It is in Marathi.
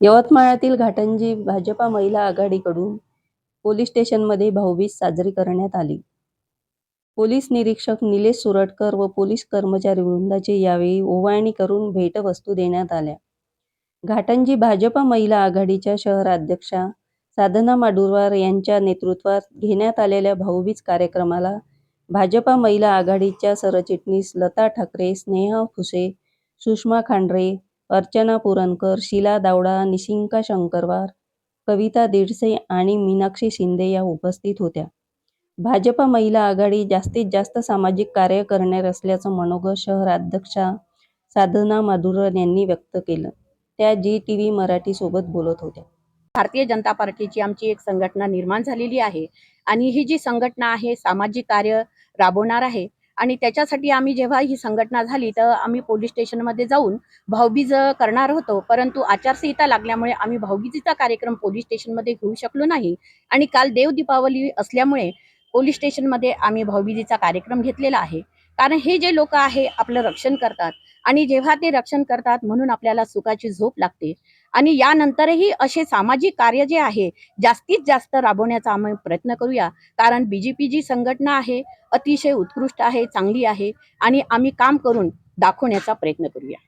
यवतमाळातील घाटंजी भाजपा महिला आघाडीकडून पोलीस स्टेशनमध्ये भाऊबीज साजरी करण्यात आली. पोलीस निरीक्षक निलेश सुरटकर व पोलीस कर्मचारी वृंदाचे यावेळी ओवाळणी करून भेटवस्तू देण्यात आल्या. घाटंजी भाजपा महिला आघाडीच्या शहराध्यक्षा साधना माडुरवार यांच्या नेतृत्वात घेण्यात आलेल्या भाऊबीज कार्यक्रमाला भाजपा महिला आघाडीच्या सरचिटणीस लता ठाकरे स्नेहा फुसे सुषमा खांडरे अर्चना पुरणकर शिला दावडा निशिंका शंकरवार कविता दिडसे आणि मीनाक्षी शिंदे या उपस्थित होत्या. भाजपा महिला आघाडी जास्तीत जास्त सामाजिक कार्य करणार असल्याचं मनोगत शहराध्यक्षा साधना माधुरन यांनी व्यक्त केलं. त्या जी टी व्ही मराठीसोबत बोलत होत्या. भारतीय जनता पार्टीची आमची एक संघटना निर्माण झालेली आहे आणि ही जी संघटना आहे सामाजिक कार्य राबवणार आहे आणि त्याच्यासाठी आम्ही जेव्हा ही संघटना झाली तर आम्ही पोलीस स्टेशनमध्ये जाऊन भाऊबीज करणार होतो. परंतु आचारसंहिता लागल्यामुळे आम्ही भाऊबीजीचा कार्यक्रम पोलीस स्टेशनमध्ये घेऊ शकलो नाही. आणि काल देव दीपावली असल्यामुळे पोलीस स्टेशनमध्ये आम्ही भाऊबीजीचा कार्यक्रम घेतलेला आहे. कारण हे जे लोक आहे आपलं रक्षण करतात. आणि जेव्हा ते रक्षण करतात म्हणून आपल्याला सुखाची झोप लागते. आणि यानंतरही असे सामाजिक कार्य जे आहे जास्तीत जास्त राबवण्याचा आम्ही प्रयत्न करूया. कारण बीजेपी जी संघटना आहे अतिशय उत्कृष्ट आहे चांगली आहे. आणि आम्ही काम करून दाखवण्याचा प्रयत्न करूया.